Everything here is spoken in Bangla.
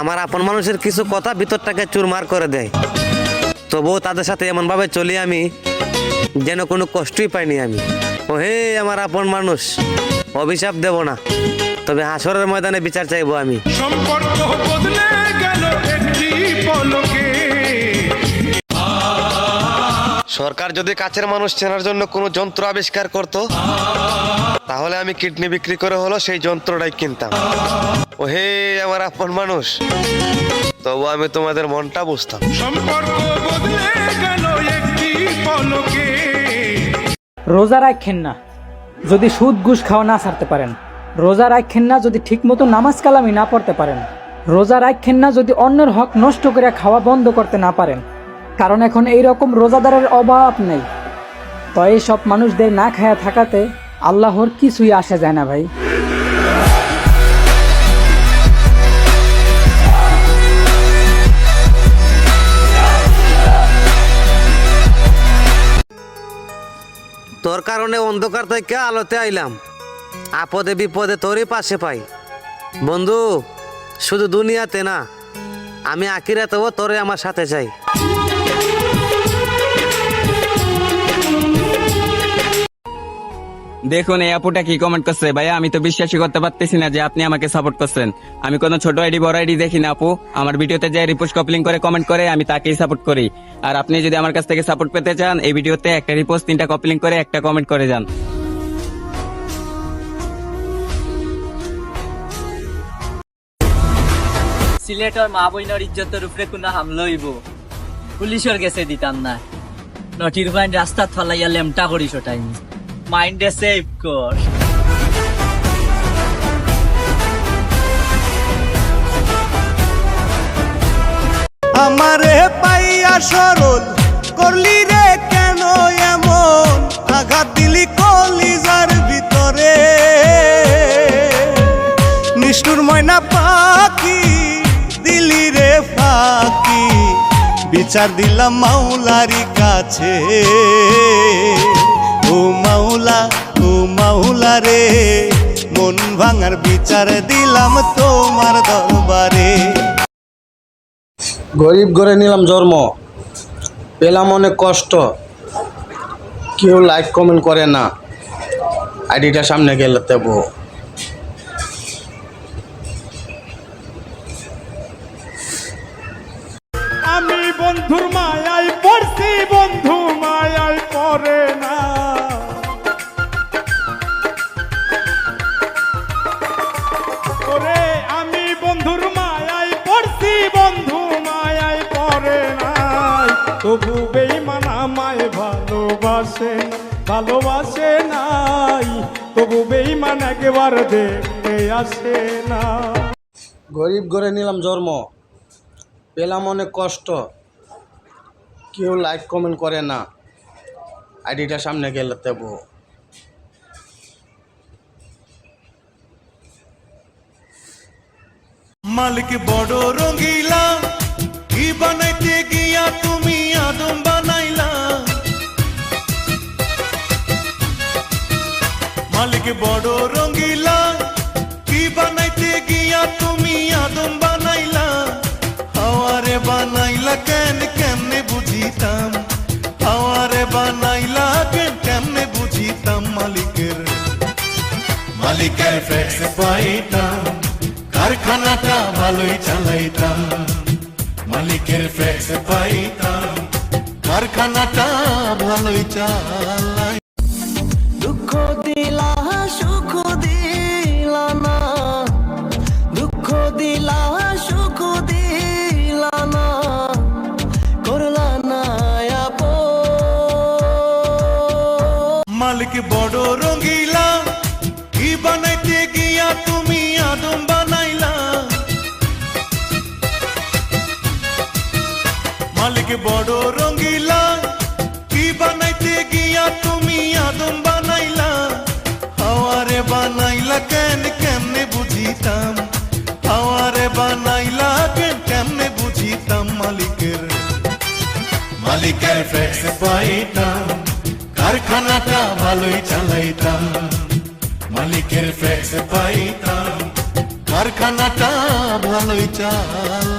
আমার আপন মানুষের কিছু কথা ভিতরটাকে চুরমার করে দেয়। তবুও তাদের সাথে এমনভাবে চলি আমি যেন কোনো কষ্টই পাইনি আমি। ও হে আমার আপন মানুষ অভিশাপ দেব না তবে হাসরের ময়দানে বিচার চাইব আমি। সম্পর্ক বদলে গেল একটি পলকে। সরকার যদি কাছের মানুষ চেনার জন্য কোনো যন্ত্র আবিষ্কার করত? তাহলে আমি কিডনি বিক্রি করে হলো সেই যন্ত্রটাই কিনতাম। ও হে আমার আপন মানুষ। তবু আমি তোমাদের মনটা বুঝতাম। সম্পর্ক বদলে গেল একটি পলকে। রোজা রাখেন না। যদি সুদ ঘুষ খাওয়া না ছাড়তে পারেন। রোজা রাখেন না যদি ঠিক মতো নামাজ কালামি না পড়তে পারেন। রোজা রাখেন না যদি অন্যের হক নষ্ট করে খাওয়া বন্ধ করতে না পারেন। কারণ এখন এই রকম রোজাদারের অভাব নেই। তো এই সব মানুষদের না খায়া থাকাতে আল্লাহর কিছুই আসা যায় না ভাই। তোর কারণে অন্ধকার থেকে আলোতে আইলাম। আপদে বিপদে তোরই পাশে পাই। বন্ধু, শুধু দুনিয়াতে না, আমি আকিরাতেও তোরে আমার সাথে চাই। দেখুন, এই আপুটা কি কমেন্ট করছে? ভাইয়া, আমি তো বিশ্বাসই করতে পারতেছি না যে আপনি আমাকে সাপোর্ট করছেন। আমি কোনো ছোট আইডি বড় আইডি দেখি না, আপু। আমার ভিডিওতে যে রিপোস্ট কপলিং করে কমেন্ট করে, আমি তাকেই সাপোর্ট করি। আর আপনি যদি আমার কাছ থেকে সাপোর্ট পেতে চান, এই ভিডিওতে একটা রিপোস্ট তিনটা কপলিং করে, একটা কমেন্ট করে যান। সিলেটর মা বইনর ইজ্জতের উপরে কোনো হামলা হইব। পুলিশের গেছে দিতাম না। নটির বাইন রাস্তাত ফালাইয়া লেমটা করিস ওটাই। মাইন্ডে সেভ কর আমারে পাইয়া সরল করলি রে কেন এমন? আঘাত দিলি কলিজার ভিতরে। নিষ্ঠুর ময়না পাখি দিলি রে ফাঁকি। বিচার দিলাম মাওলারি কাছে। ও ভাঙার বিচার দিলাম তোমার দরবারে। গরিব ঘরে নিলাম জন্ম, পেলাম অনেক কষ্ট। কেউ লাইক কমেন্ট করে না। আইডিটা সামনে গেলে দেবো। ভালোবাসে নাই তবু বেইমান একবার দেখতে আসে না। গরিব ঘরে নিলাম জন্ম পেলাম অনেক কষ্ট কেউ লাইক কমেন্ট করে না। আইডিটা সামনে গেলে দেবো মালিক বড় রঙ্গিলা কি বানাইতে গিয়া তুমি আদম বানাইলা? মালিক বড় রঙ্গিলা কি বানাইতে গিয়া তুমি আদম বানাইলা? হাওয়ারে বানাইলা কেন, কেমনে বুঝিতাম? হাওয়ারে বানাইলা কেন, কেমনে বুঝিতাম? মালিকের মালিকের ফ্লেক্স পাইতাম, কারখানাটা ভালোই চালাইতাম। মালিকের ফ্লেক্স পাইতাম, কারখানাটা ভালোই চালাই দুঃখ আপন। বড় রঙ্গিলা কি বানাইতে গিয়া তুমি আদম বানাইলা? মালিক বড় রঙ্গিলা কি বানাইতে গিয়া তুমি আদম বানাইলা? হাওয়ারে বানাইলা কেন, কেমনে বুঝিতাম? হাওয়ারে বানাইলা কেন, কেমনে বুঝিতাম মালিকের? মালিকের ফ্লেক্স পাইতাম কারখানাটা ভালোই চালাইতাম মালিকের ফ্লেক্স পাইতাম কারখানাটা ভালোই চাল